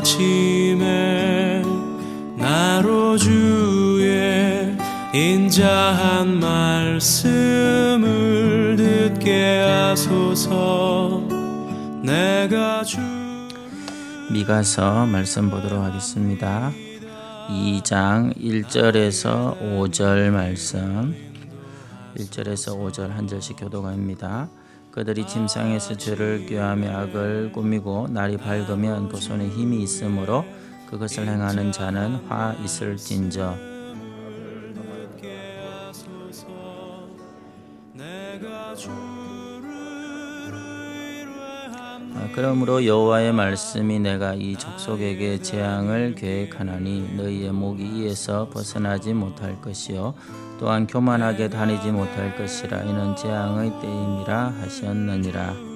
아침에 나로 주의 인자한 말씀을 듣게 하소서 내가 주 미가서 말씀 보도록 하겠습니다. 2장 1절에서 5절 말씀 1절에서 5절 한 절씩 교도가입니다. 그들이 침상에서 죄를 꾀하며 악을 꾸미고 날이 밝으면 그 손에 힘이 있으므로 그것을 행하는 자는 화 있을진저. 아, 그러므로 여호와의 말씀이 내가 이 족속에게 재앙을 계획하나니 너희의 목이 이에서 벗어나지 못할 것이요 또한 교만하게 다니지 못할 것이라 이는 재앙의 때임이라 하셨느니라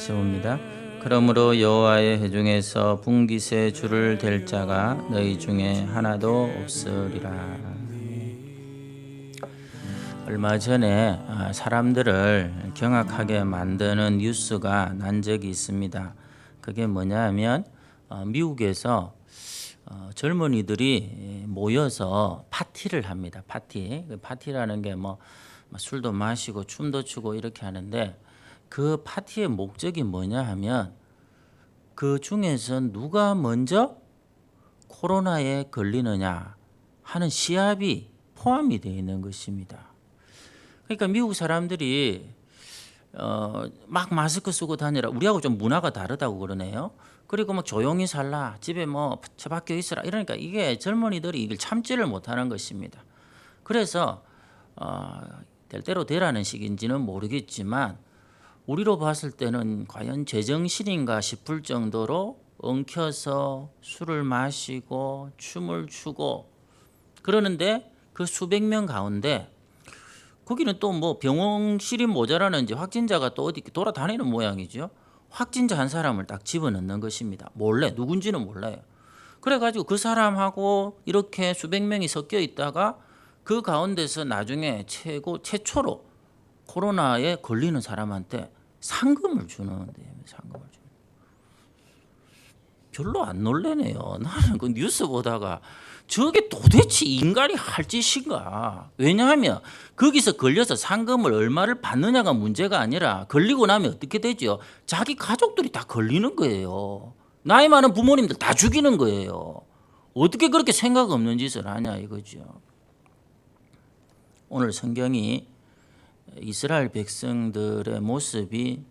같이 봅니다. 그러므로 여호와의 회중에서 분깃에 줄을 댈 자가 너희 중에 하나도 없으리라. 얼마 전에 아, 사람들을 경악하게 만드는 뉴스가 난 적이 있습니다. 그게 뭐냐면 어, 미국에서 어, 젊은이들이 모여서 파티를 합니다. 파티. 그 파티라는 게 뭐 술도 마시고 춤도 추고 이렇게 하는데 그 파티의 목적이 뭐냐 하면 그 중에서 누가 먼저 코로나에 걸리느냐 하는 시합이 포함이 되어 있는 것입니다. 그러니까 미국 사람들이 어, 막 마스크 쓰고 다니라 우리하고 좀 문화가 다르다고 그러네요. 그리고 막 조용히 살라 집에 뭐 처박혀 있으라 이러니까 이게 젊은이들이 이걸 참지를 못하는 것입니다. 그래서 어, 될 대로 되라는 식인지는 모르겠지만 우리로 봤을 때는 과연 제정신인가 싶을 정도로 엉켜서 술을 마시고 춤을 추고 그러는데 그 수백 명 가운데 거기는 또 뭐 병원실이 모자라는지 확진자가 또 어디 돌아다니는 모양이죠. 확진자 한 사람을 딱 집어넣는 것입니다. 몰래 누군지는 몰라요. 그래가지고 그 사람하고 이렇게 수백 명이 섞여 있다가 그 가운데서 나중에 최고 최초로 코로나에 걸리는 사람한테 상금을 주는데 상금을 주는. 별로 안 놀래네요. 나는 그 뉴스 보다가 저게 도대체 인간이 할 짓인가? 왜냐하면 거기서 걸려서 상금을 얼마를 받느냐가 문제가 아니라 걸리고 나면 어떻게 되죠? 자기 가족들이 다 걸리는 거예요. 나이 많은 부모님들 다 죽이는 거예요. 어떻게 그렇게 생각 없는 짓을 하냐 이거죠. 오늘 성경이 이스라엘 백성들의 모습이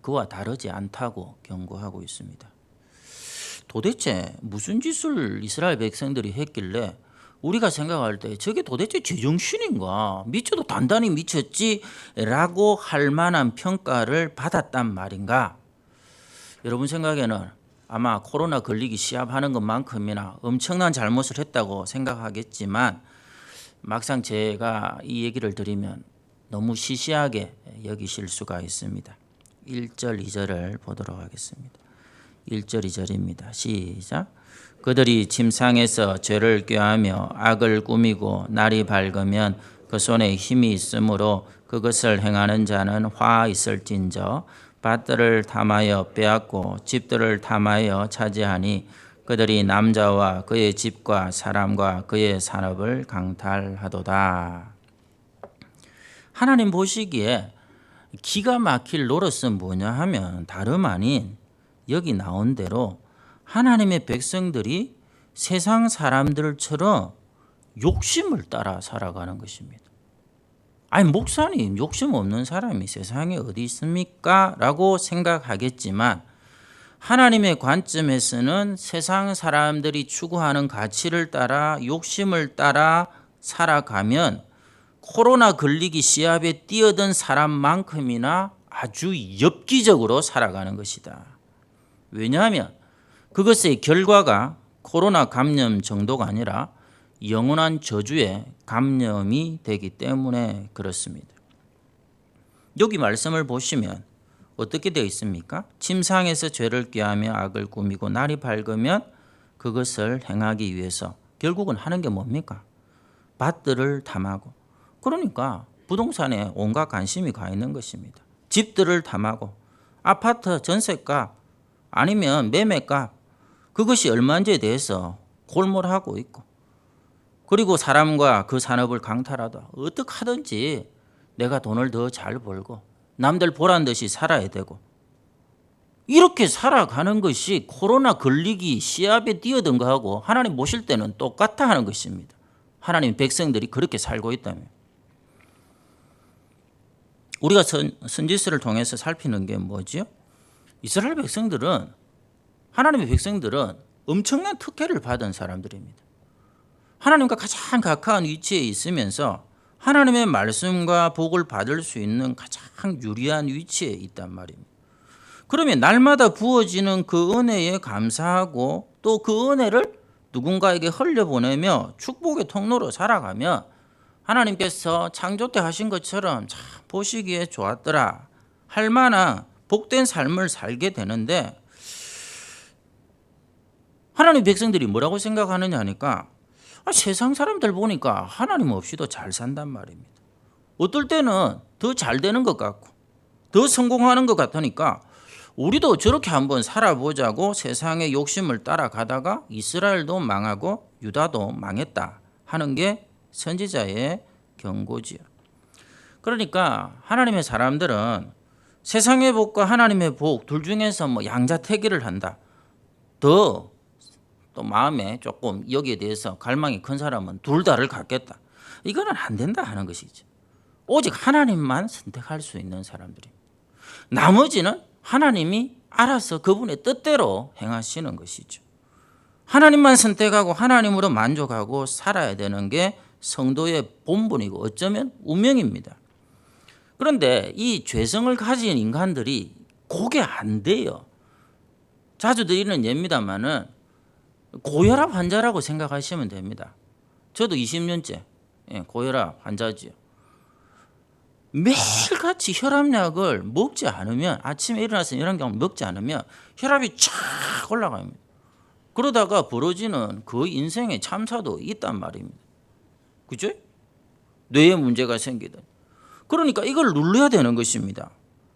그와 다르지 않다고 경고하고 있습니다. 도대체 무슨 짓을 이스라엘 백성들이 했길래 우리가 생각할 때 저게 도대체 제정신인가 미쳐도 단단히 미쳤지라고 할 만한 평가를 받았단 말인가 여러분 생각에는 아마 코로나 걸리기 시합하는 것만큼이나 엄청난 잘못을 했다고 생각하겠지만 막상 제가 이 얘기를 드리면 너무 시시하게 여기실 수가 있습니다. 1절, 2절을 보도록 하겠습니다. 1절, 2절입니다. 시작. 그들이 침상에서 죄를 꾀하며 악을 꾸미고 날이 밝으면 그 손에 힘이 있으므로 그것을 행하는 자는 화 있을진저 밭들을 탐하여 빼앗고 집들을 탐하여 차지하니 그들이 남자와 그의 집과 사람과 그의 산업을 강탈하도다. 하나님 보시기에 기가 막힐 노릇은 뭐냐 하면 다름 아닌 여기 나온 대로 하나님의 백성들이 세상 사람들처럼 욕심을 따라 살아가는 것입니다. 아니 목사님 욕심 없는 사람이 세상에 어디 있습니까? 라고 생각하겠지만 하나님의 관점에서는 세상 사람들이 추구하는 가치를 따라 욕심을 따라 살아가면 코로나 걸리기 시합에 뛰어든 사람만큼이나 아주 엽기적으로 살아가는 것이다. 왜냐하면 그것의 결과가 코로나 감염 정도가 아니라 영원한 저주의 감염이 되기 때문에 그렇습니다. 여기 말씀을 보시면 어떻게 되어 있습니까? 침상에서 죄를 꾀하며 악을 꾸미고 날이 밝으면 그것을 행하기 위해서 결국은 하는 게 뭡니까? 밭들을 탐하고 그러니까 부동산에 온갖 관심이 가 있는 것입니다. 집들을 탐하고 아파트 전세값 아니면 매매값 그것이 얼마인지에 대해서 골몰하고 있고 그리고 사람과 그 산업을 강탈하다 어떻게 하든지 내가 돈을 더 잘 벌고 남들 보란 듯이 살아야 되고 이렇게 살아가는 것이 코로나 걸리기 시합에 뛰어든 거하고 하나님 모실 때는 똑같아 하는 것입니다. 하나님 백성들이 그렇게 살고 있다면 우리가 선, 선지서를 통해서 살피는 게 뭐지요? 이스라엘 백성들은 하나님의 백성들은 엄청난 특혜를 받은 사람들입니다. 하나님과 가장 가까운 위치에 있으면서 하나님의 말씀과 복을 받을 수 있는 가장 유리한 위치에 있단 말입니다. 그러면 날마다 부어지는 그 은혜에 감사하고 또 그 은혜를 누군가에게 흘려보내며 축복의 통로로 살아가며 하나님께서 창조 때 하신 것처럼 참 보시기에 좋았더라 할 만한 복된 삶을 살게 되는데 하나님 백성들이 뭐라고 생각하느냐 하니까 아, 세상 사람들 보니까 하나님 없이도 잘 산단 말입니다. 어떨 때는 더 잘 되는 것 같고 더 성공하는 것 같으니까 우리도 저렇게 한번 살아보자고 세상의 욕심을 따라가다가 이스라엘도 망하고 유다도 망했다 하는 게 선지자의 경고지요. 그러니까 하나님의 사람들은 세상의 복과 하나님의 복 둘 중에서 뭐 양자택일을 한다. 더 또 마음에 조금 여기에 대해서 갈망이 큰 사람은 둘 다를 갖겠다. 이거는 안 된다 하는 것이죠. 오직 하나님만 선택할 수 있는 사람들입니다. 나머지는 하나님이 알아서 그분의 뜻대로 행하시는 것이죠. 하나님만 선택하고 하나님으로 만족하고 살아야 되는 게 성도의 본분이고 어쩌면 운명입니다. 그런데 이 죄성을 가진 인간들이 그게 안 돼요. 자주 드리는 예입니다만은 고혈압 환자라고 생각하시면 됩니다. 저도 20년째 예, 고혈압 환자지요. 매일같이 혈압약을 먹지 않으면 아침에 일어나서 혈압약을 먹지 않으면 혈압이 쫙 올라갑니다. 그러다가 벌어지는 그 인생의 참사도 있단 말입니다. 그죠? 뇌에 문제가 생기든. 그러니까 이걸 눌러야 되는 것입니다.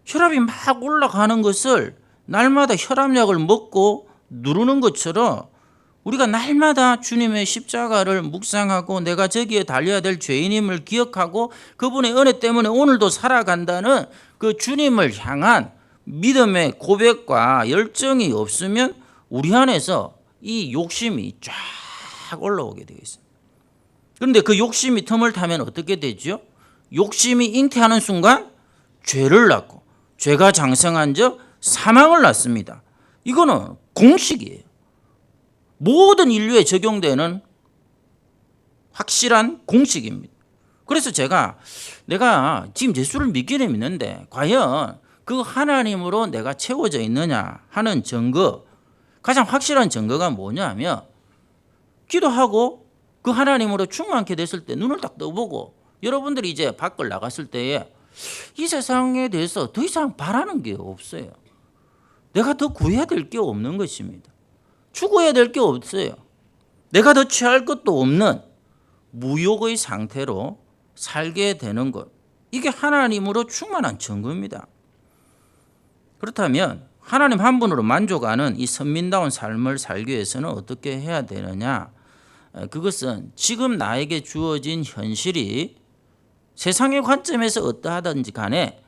혈압이 막 올라가는 것을 날마다 혈압약을 먹고 누르는 것처럼 우리가 날마다 주님의 십자가를 묵상하고 내가 저기에 달려야 될 죄인임을 기억하고 그분의 은혜 때문에 오늘도 살아간다는 그 주님을 향한 믿음의 고백과 열정이 없으면 우리 안에서 이 욕심이 쫙 올라오게 되어 있습니다. 그런데 그 욕심이 틈을 타면 어떻게 되죠? 욕심이 잉태하는 순간 죄를 낳고 죄가 장성한 적 사망을 낳습니다. 이거는 공식이에요. 모든 인류에 적용되는 확실한 공식입니다. 그래서 제가 내가 지금 예수를 믿기는 믿는데 과연 그 하나님으로 내가 채워져 있느냐 하는 증거 가장 확실한 증거가 뭐냐면 기도하고 그 하나님으로 충만케 됐을 때 눈을 딱 떠보고 여러분들이 이제 밖을 나갔을 때에 이 세상에 대해서 더 이상 바라는 게 없어요. 내가 더 구해야 될 게 없는 것입니다. 추구해야 될 게 없어요. 내가 더 취할 것도 없는 무욕의 상태로 살게 되는 것. 이게 하나님으로 충만한 증거입니다. 그렇다면 하나님 한 분으로 만족하는 이 선민다운 삶을 살기 위해서는 어떻게 해야 되느냐? 그것은 지금 나에게 주어진 현실이 세상의 관점에서 어떠하든지 간에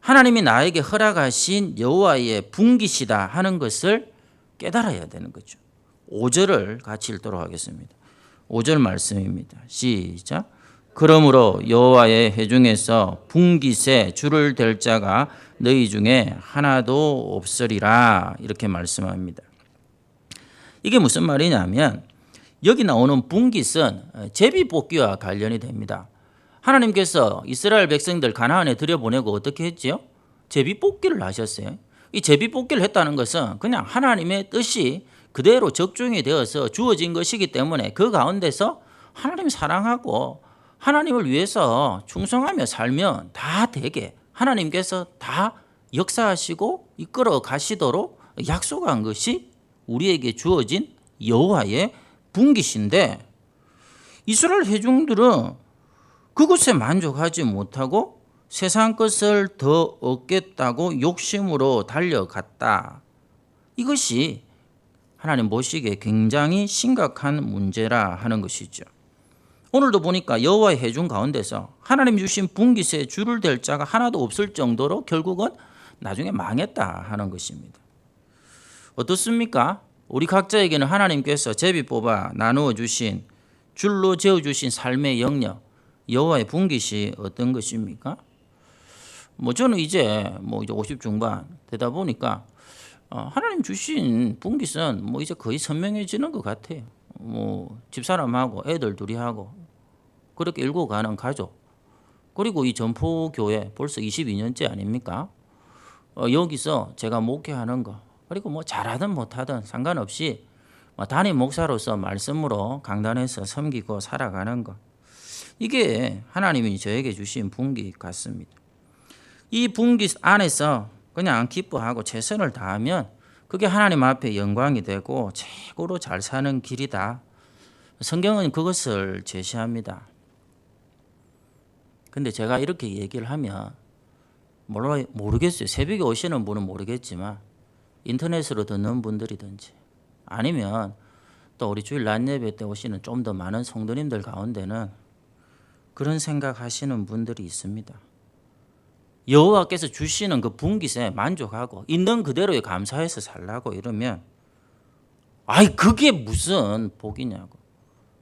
하나님이 나에게 허락하신 여호와의 분기시다 하는 것을 깨달아야 되는 거죠. 5절을 같이 읽도록 하겠습니다. 5절 말씀입니다. 시작. 그러므로 여호와의 회중에서 분깃에 줄을 댈 자가 너희 중에 하나도 없으리라 이렇게 말씀합니다. 이게 무슨 말이냐면 여기 나오는 분깃은 제비 뽑기와 관련이 됩니다. 하나님께서 이스라엘 백성들 가나안에 들여보내고 어떻게 했지요? 제비 뽑기를 하셨어요. 이 제비 뽑기를 했다는 것은 그냥 하나님의 뜻이 그대로 적중이 되어서 주어진 것이기 때문에 그 가운데서 하나님 사랑하고 하나님을 위해서 충성하며 살면 다 되게 하나님께서 다 역사하시고 이끌어 가시도록 약속한 것이 우리에게 주어진 여호와의 분깃인데 이스라엘 회중들은 그것에 만족하지 못하고 세상 것을 더 얻겠다고 욕심으로 달려갔다. 이것이 하나님 보시기에 굉장히 심각한 문제라 하는 것이죠. 오늘도 보니까 여호와의 회중 가운데서 하나님 주신 분깃에 줄을 댈 자가 하나도 없을 정도로 결국은 나중에 망했다 하는 것입니다. 어떻습니까? 우리 각자에게는 하나님께서 제비 뽑아 나누어 주신 줄로 재어 주신 삶의 영역 여호와의 분깃이 어떤 것입니까? 뭐 저는 이제 뭐 이제 50 중반 되다 보니까 어, 하나님 주신 분깃은 뭐 이제 거의 선명해지는 것 같아요. 뭐 집사람하고 애들 둘이 하고 그렇게 일고 가는 가족 그리고 이 전포교회 벌써 22년째 아닙니까? 어, 여기서 제가 목회하는 거 그리고 뭐 잘하든 못하든 상관없이 뭐 담임 목사로서 말씀으로 강단에서 섬기고 살아가는 것 이게 하나님이 저에게 주신 분깃 같습니다. 이 분깃 안에서 그냥 기뻐하고 최선을 다하면 그게 하나님 앞에 영광이 되고 최고로 잘 사는 길이다. 성경은 그것을 제시합니다. 근데 제가 이렇게 얘기를 하면 몰라 모르겠어요. 새벽에 오시는 분은 모르겠지만 인터넷으로 듣는 분들이든지 아니면 또 우리 주일 낮 예배 때 오시는 좀 더 많은 성도님들 가운데는 그런 생각하시는 분들이 있습니다. 여호와께서 주시는 그 분깃에 만족하고 있는 그대로에 감사해서 살라고 이러면 아이 그게 무슨 복이냐고.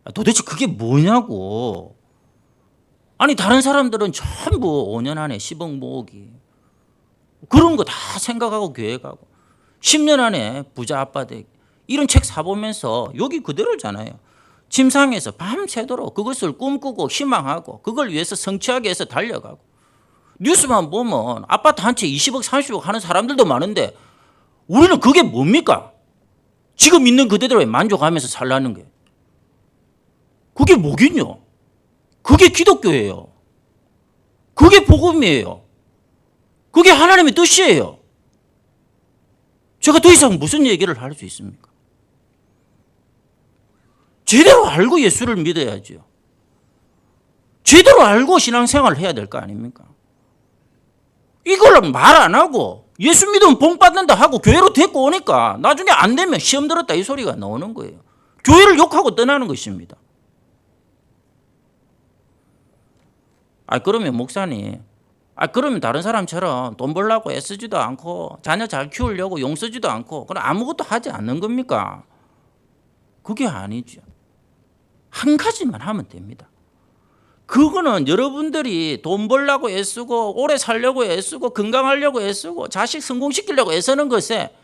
아, 도대체 그게 뭐냐고. 아니 다른 사람들은 전부 5년 안에 10억 모으기. 그런 거 다 생각하고 계획하고 10년 안에 부자 아빠 되기. 이런 책 사보면서 여기 그대로잖아요 침상에서 밤새도록 그것을 꿈꾸고 희망하고 그걸 위해서 성취하기 위해서 달려가고 뉴스만 보면 아파트 한 채 20억 30억 하는 사람들도 많은데 우리는 그게 뭡니까? 지금 있는 그대로에 만족하면서 살라는 게 그게 뭐긴요? 그게 기독교예요. 그게 복음이에요. 그게 하나님의 뜻이에요. 제가 더 이상 무슨 얘기를 할 수 있습니까? 제대로 알고 예수를 믿어야죠. 제대로 알고 신앙생활을 해야 될 거 아닙니까? 이걸 말 안 하고 예수 믿으면 복 받는다 하고 교회로 데리고 오니까 나중에 안 되면 시험 들었다 이 소리가 나오는 거예요. 교회를 욕하고 떠나는 것입니다. 아 그러면 목사님, 아 그러면 다른 사람처럼 돈 벌려고 애쓰지도 않고 자녀 잘 키우려고 용 쓰지도 않고 그럼 아무것도 하지 않는 겁니까? 그게 아니죠. 한 가지만 하면 됩니다. 그거는 여러분들이 돈 벌려고 애쓰고 오래 살려고 애쓰고 건강하려고 애쓰고 자식 성공시키려고 애쓰는 것에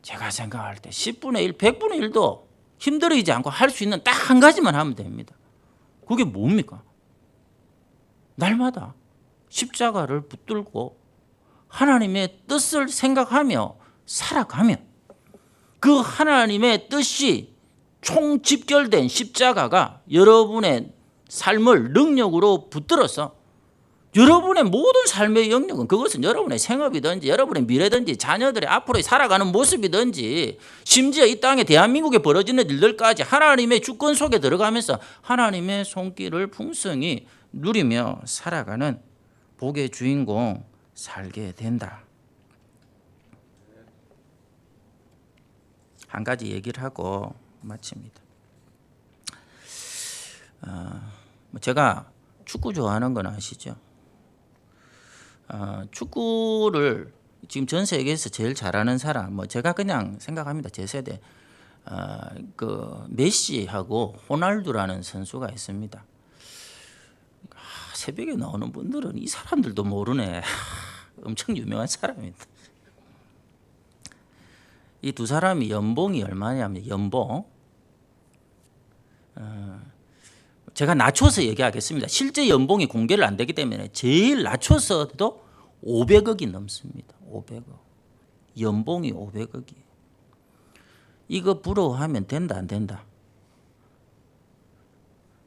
제가 생각할 때 10분의 1, 100분의 1도 힘들이지 않고 할 수 있는 딱 한 가지만 하면 됩니다. 그게 뭡니까? 날마다 십자가를 붙들고 하나님의 뜻을 생각하며 살아가면 그 하나님의 뜻이 총 집결된 십자가가 여러분의 삶을 능력으로 붙들어서 여러분의 모든 삶의 영역은 그것은 여러분의 생업이든지 여러분의 미래든지 자녀들의 앞으로 살아가는 모습이든지 심지어 이 땅에 대한민국에 벌어지는 일들까지 하나님의 주권 속에 들어가면서 하나님의 손길을 풍성히 누리며 살아가는 복의 주인공 살게 된다. 한 가지 얘기를 하고 마칩니다. 어, 뭐 제가 축구 좋아하는 건 아시죠? 어, 축구를 지금 전 세계에서 제일 잘하는 사람, 뭐 제가 그냥 생각합니다. 제 세대 어, 그 메시하고 호날두라는 선수가 있습니다. 아, 새벽에 나오는 분들은 이 사람들도 모르네. 엄청 유명한 사람입니다. 이 두 사람이 연봉이 얼마냐면 연봉 어, 제가 낮춰서 얘기하겠습니다. 실제 연봉이 공개를 안 되기 때문에 제일 낮춰서도 500억이 넘습니다. 500억. 연봉이 500억이. 이거 부러워하면 된다 안 된다?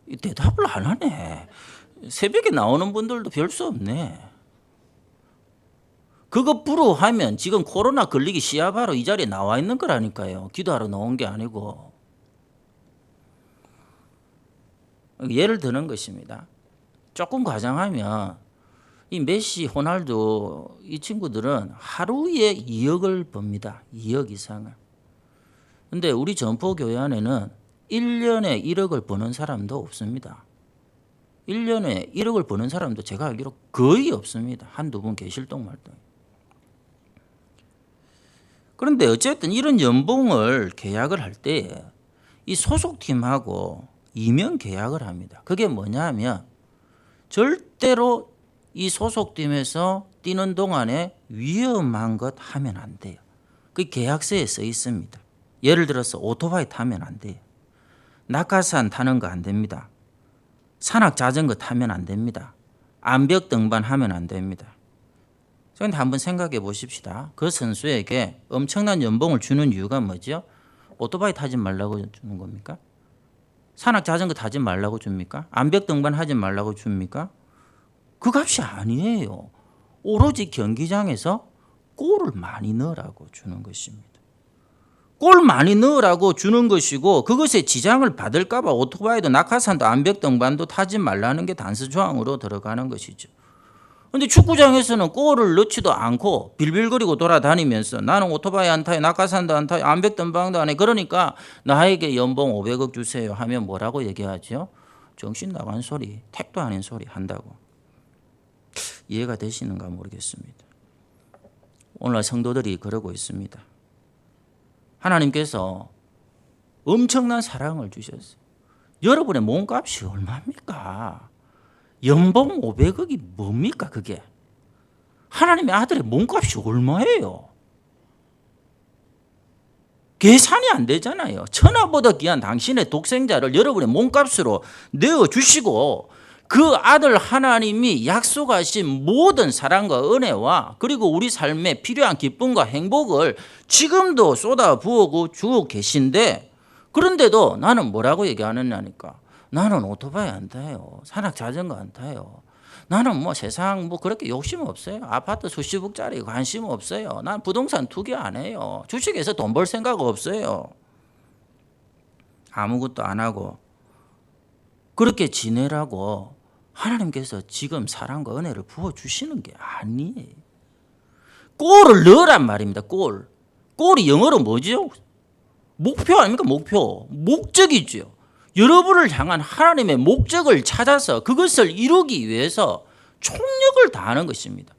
이 대답을 안 하네. 새벽에 나오는 분들도 별 수 없네. 그거 불허하면 지금 코로나 걸리기 시야 바로 이 자리에 나와 있는 거라니까요. 기도하러 나온 게 아니고. 예를 드는 것입니다. 조금 과장하면 이 메시, 호날두 이 친구들은 하루에 2억을 법니다. 2억 이상을. 근데 우리 전포교회 안에는 1년에 1억을 버는 사람도 없습니다. 1년에 1억을 버는 사람도 제가 알기로 거의 없습니다. 한두 분 계실 동 말동. 그런데 어쨌든 이런 연봉을 계약을 할 때 이 소속팀하고 이면 계약을 합니다. 그게 뭐냐 하면 절대로 이 소속팀에서 뛰는 동안에 위험한 것 하면 안 돼요. 그 계약서에 써 있습니다. 예를 들어서 오토바이 타면 안 돼요. 낙하산 타는 거 안 됩니다. 산악 자전거 타면 안 됩니다. 암벽 등반 하면 안 됩니다. 그런데 한번 생각해 보십시다. 그 선수에게 엄청난 연봉을 주는 이유가 뭐죠? 오토바이 타지 말라고 주는 겁니까? 산악 자전거 타지 말라고 줍니까? 암벽 등반 하지 말라고 줍니까? 그 값이 아니에요. 오로지 경기장에서 골을 많이 넣으라고 주는 것입니다. 골 많이 넣으라고 주는 것이고 그것에 지장을 받을까봐 오토바이도 낙하산도 암벽 등반도 타지 말라는 게 단서 조항으로 들어가는 것이죠. 근데 축구장에서는 골을 넣지도 않고 빌빌거리고 돌아다니면서 나는 오토바이 안 타요, 낙하산도 안 타요, 암벽 등반도 안 해. 그러니까 나에게 연봉 500억 주세요 하면 뭐라고 얘기하죠? 정신 나간 소리, 택도 아닌 소리 한다고. 이해가 되시는가 모르겠습니다. 오늘 성도들이 그러고 있습니다. 하나님께서 엄청난 사랑을 주셨어요. 여러분의 몸값이 얼마입니까? 연봉 500억이 뭡니까 그게? 하나님의 아들의 몸값이 얼마예요? 계산이 안 되잖아요. 천하보다 귀한 당신의 독생자를 여러분의 몸값으로 내어 주시고 그 아들 하나님이 약속하신 모든 사랑과 은혜와 그리고 우리 삶에 필요한 기쁨과 행복을 지금도 쏟아 부어고 주고 계신데 그런데도 나는 뭐라고 얘기하느냐니까 나는 오토바이 안 타요. 산악 자전거 안 타요. 나는 뭐 세상 뭐 그렇게 욕심 없어요. 아파트 수십억짜리 관심 없어요. 난 부동산 투기 안 해요. 주식에서 돈 벌 생각 없어요. 아무것도 안 하고 그렇게 지내라고 하나님께서 지금 사랑과 은혜를 부어 주시는 게 아니에요. 골을 넣으란 말입니다. 골. 골이 영어로 뭐죠? 목표 아닙니까? 목표. 목적이죠. 여러분을 향한 하나님의 목적을 찾아서 그것을 이루기 위해서 총력을 다하는 것입니다.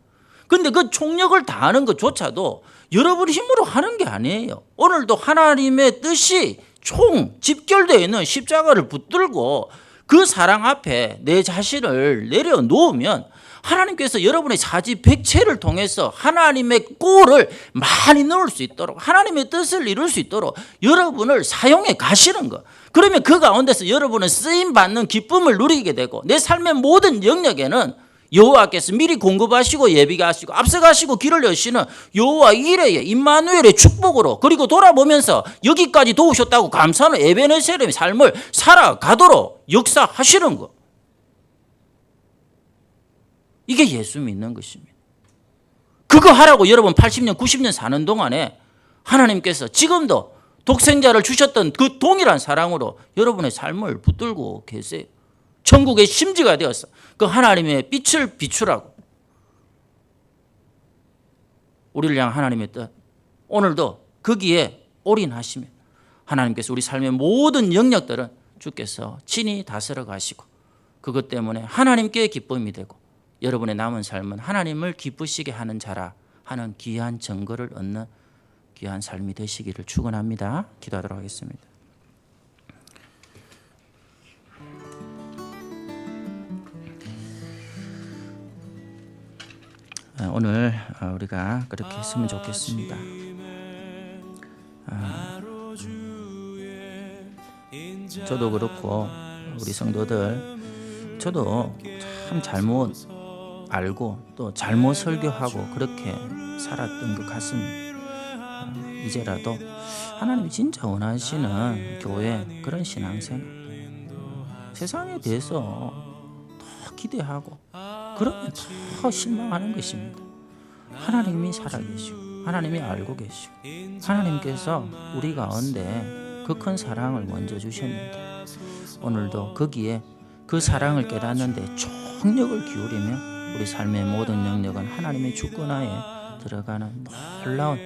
근데 그 총력을 다하는 것조차도 여러분 힘으로 하는 게 아니에요. 오늘도 하나님의 뜻이 총 집결되어 있는 십자가를 붙들고 그 사랑 앞에 내 자신을 내려놓으면 하나님께서 여러분의 사지백체를 통해서 하나님의 꼴을 많이 넣을 수 있도록 하나님의 뜻을 이룰 수 있도록 여러분을 사용해 가시는 것. 그러면 그 가운데서 여러분은 쓰임 받는 기쁨을 누리게 되고 내 삶의 모든 영역에는 여호와께서 미리 공급하시고 예비하시고 앞서가시고 길을 여시는 여호와 이레의 임마누엘의 축복으로 그리고 돌아보면서 여기까지 도우셨다고 감사하는 에베네셀의 삶을 살아가도록 역사하시는 것. 이게 예수 믿는 것입니다. 그거 하라고 여러분 80년, 90년 사는 동안에 하나님께서 지금도 독생자를 주셨던 그 동일한 사랑으로 여러분의 삶을 붙들고 계세요. 천국의 심지가 되었어. 그 하나님의 빛을 비추라고. 우리를 향한 하나님의 뜻. 오늘도 거기에 올인하시면 하나님께서 우리 삶의 모든 영역들은 주께서 친히 다스려 가시고 그것 때문에 하나님께 기쁨이 되고 여러분의 남은 삶은 하나님을 기쁘시게 하는 자라 하는 귀한 증거를 얻는 귀한 삶이 되시기를 축원합니다. 기도하도록 하겠습니다. 아, 오늘 아, 우리가 그렇게 했으면 좋겠습니다. 저도 그렇고 우리 성도들 저도 참 잘못 알고 또 잘못 설교하고 그렇게 살았던 것 같습니다. 아, 이제라도 하나님이 진짜 원하시는 교회 그런 신앙생활 세상에 대해서 더 기대하고 그러면 더 실망하는 것입니다. 하나님이 살아계시고 하나님이 알고 계시고 하나님께서 우리 가운데 그 큰 사랑을 먼저 주셨는데 오늘도 거기에 그 사랑을 깨닫는데 총력을 기울이면 우리 삶의 모든 영역은 하나님의 주권하에 들어가는 놀라운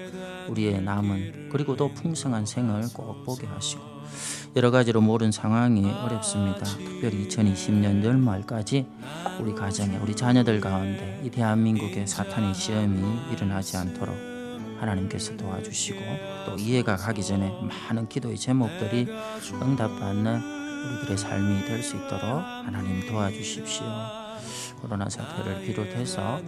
우리의 남은 그리고 또 풍성한 생을 꼭 보게 하시고 여러 가지로 모든 상황이 어렵습니다. 특별히 2020년 연말까지 우리 가정에 우리 자녀들 가운데 이 대한민국의 사탄의 시험이 일어나지 않도록 하나님께서 도와주시고 또 이해가 가기 전에 많은 기도의 제목들이 응답받는 우리들의 삶이 될 수 있도록 하나님 도와주십시오. 코로나 사태를 비롯해서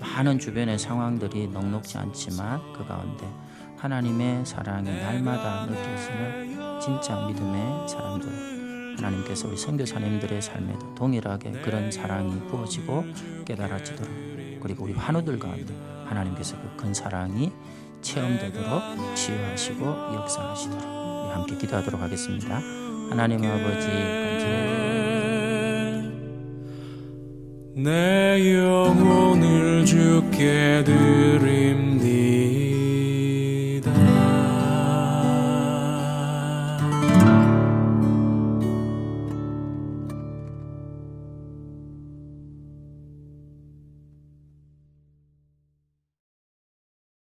많은 주변의 상황들이 넉넉지 않지만 그 가운데 하나님의 사랑이 날마다 느껴지는 진짜 믿음의 사람들 하나님께서 우리 선교사님들의 삶에도 동일하게 그런 사랑이 부어지고 깨달아지도록 그리고 우리 환우들 가운데 하나님께서 그 큰 사랑이 체험되도록 치유하시고 역사하시도록 함께 기도하도록 하겠습니다. 하나님 아버지 감사합니다. 내 영혼을 주께 드립니다